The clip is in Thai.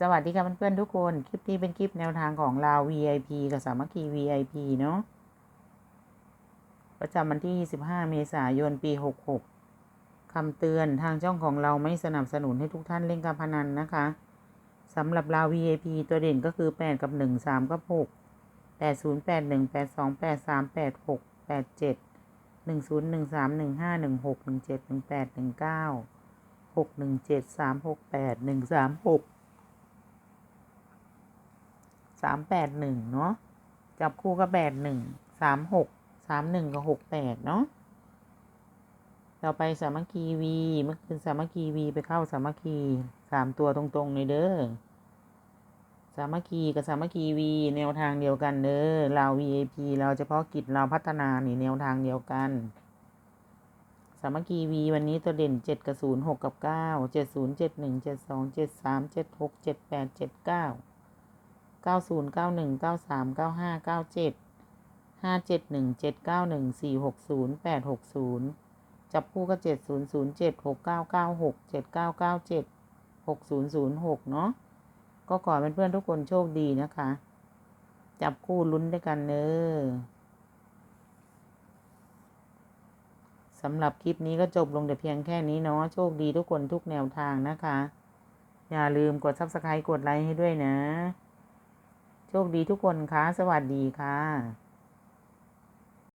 สวัสดีค่ะเพื่อนๆทุกคน คลิปนี้เป็นคลิปแนวทางของเรา VIP กับสามัคคี VIP เนาะประจำวันที่25เมษายน ปี 66 คำเตือนทางช่องของเราไม่สนับสนุนให้ทุกท่านเล่นการพนันนะคะสำหรับเรา VIP ตัวเด่นก็คือ 8 กับ 1 3 กับ 6 8 0 8 1 8 2 8 3 8 6 8 7 1 0 1 3 1 5 1 6 1 7 1 8 1 9 6 1 7 3 6 8 1 3 6 สามแปดหนึ่งเนาะจับคู่ก็แปดหนึ่งสามหกสามหนึ่งกับหกแปดเนาะต่อไปสามัคคีวีเมื่อคืนสามัคคีวีไปเข้าสามัคคีสามตัวตรงๆเลยเด้อสามัคคีกับสามัคคีวีแนวทางเดียวกันเด้อเรา VIP เราเฉพาะกิจเราพัฒนานี่แนวทางเดียวกันสามัคคีวีวันนี้ตัวเด่นเจ็ดกับศูนย์หกกับเก้าเจ็ดศูนย์เจ็ดหนึ่งเจ็ดสองเจ็ดสามเจ็ดหกเจ็ดแปดเจ็ดเก้า เก้าศูนย์เก้าหนึ่งเก้าสามเก้าห้าเก้าเจ็ดห้าเจ็ดหนึ่งเจ็ดเก้าหนึ่งสี่หกศูนย์แปดหกศูนย์จับคู่ก็เจ็ดศูนย์ศูนย์เจ็ดหกเก้าเก้าหกเจ็ดเก้าเก้าเจ็ดหกศูนย์ศูนย์หกเนาะก็ขอเป็นเพื่อนทุกคนโชคดีนะคะ จับคู่ลุ้นด้วยกันเนอสำหรับคลิปนี้ก็จบลงแต่เพียงแค่นี้เนาะโชคดีทุกคนทุกแนวทางนะคะ อย่าลืมกด subscribe กดไลค์ให้ด้วยนะ คดีทุกคนคะสวัสดีค่ะ